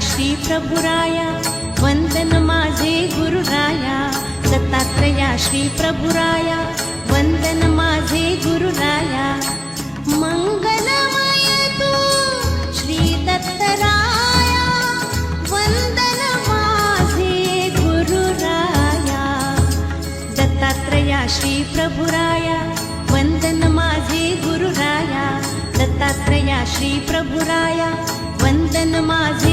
श्रीप्रभुराया वन्दन माझे माया दत्तात्रया श्रीप्रभुराया वन्दन माझे गुरुराया। मङ्गलमय मङ्गल श्री दत्तराया वन्दन माझे गुरुराया। दत्तात्रया श्रीप्रभुराया वन्दन माझे गुरुराया दत्तात्रया श्रीप्रभुराया वन्दन माझे